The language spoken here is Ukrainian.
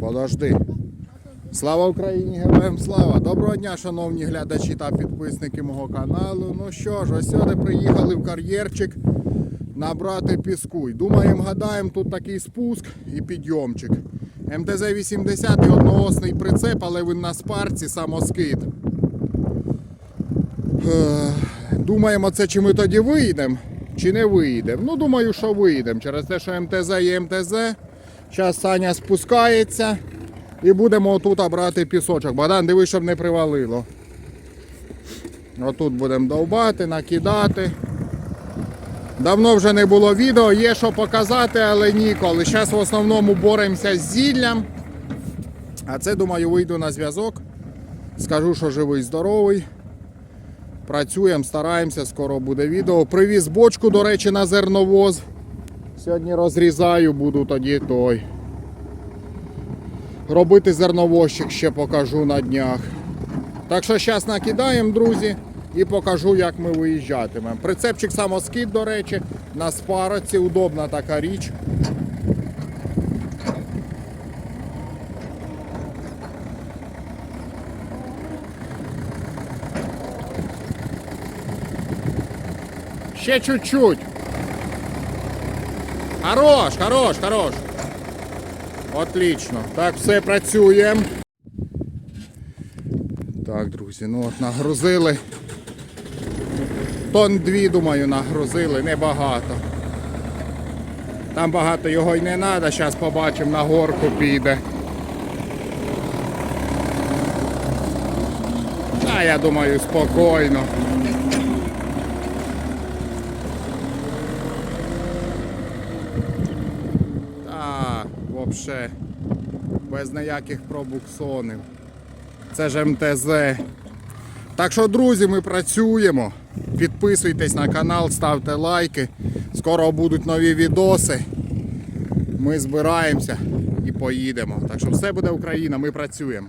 Подожди. Слава Україні, героям слава! Доброго дня, шановні глядачі та підписники мого каналу. Ну що ж, ось сюди приїхали в кар'єрчик набрати піску. І Думаємо, гадаємо, тут такий спуск і підйомчик. МТЗ-80 одноосний прицеп, але він на спарці, самоскид. Е, Думаємо, це чи ми тоді вийдемо, чи не вийдемо. Ну, думаю, що вийдемо. Через те, що МТЗ є МТЗ. Зараз Саня спускається і будемо отут брати пісочок. Богдан, дивись, щоб не привалило. Отут будемо довбати, накидати. Давно вже не було відео, є що показати, але ніколи. Зараз в основному боремося з зіллям. А це, думаю, вийду на зв'язок. Скажу, що живий, здоровий. Працюємо, стараємося, скоро буде відео. Привіз бочку, до речі, на зерновоз. Сьогодні розрізаю, буду тоді той. Робити зерновозчик ще покажу на днях. Так що зараз накидаємо, друзі, і покажу, як ми виїжджатимемо. Прицепчик самоскид, до речі, на спароці, удобна така річ. Ще чуть-чуть. Хорош, хорош, хорош. Отлично. Так, все працює. Так, друзі, ну от нагрузили. Тон дві, думаю, нагрузили, небагато. Там багато його й не треба, зараз побачимо, на горку піде. А я думаю, спокійно. Та, взагалі, без ніяких пробуксонів. Це ж МТЗ. Так що, друзі, ми працюємо. Підписуйтесь на канал, ставте лайки. Скоро будуть нові відоси. Ми збираємося і поїдемо. Так що все буде Україна, ми працюємо.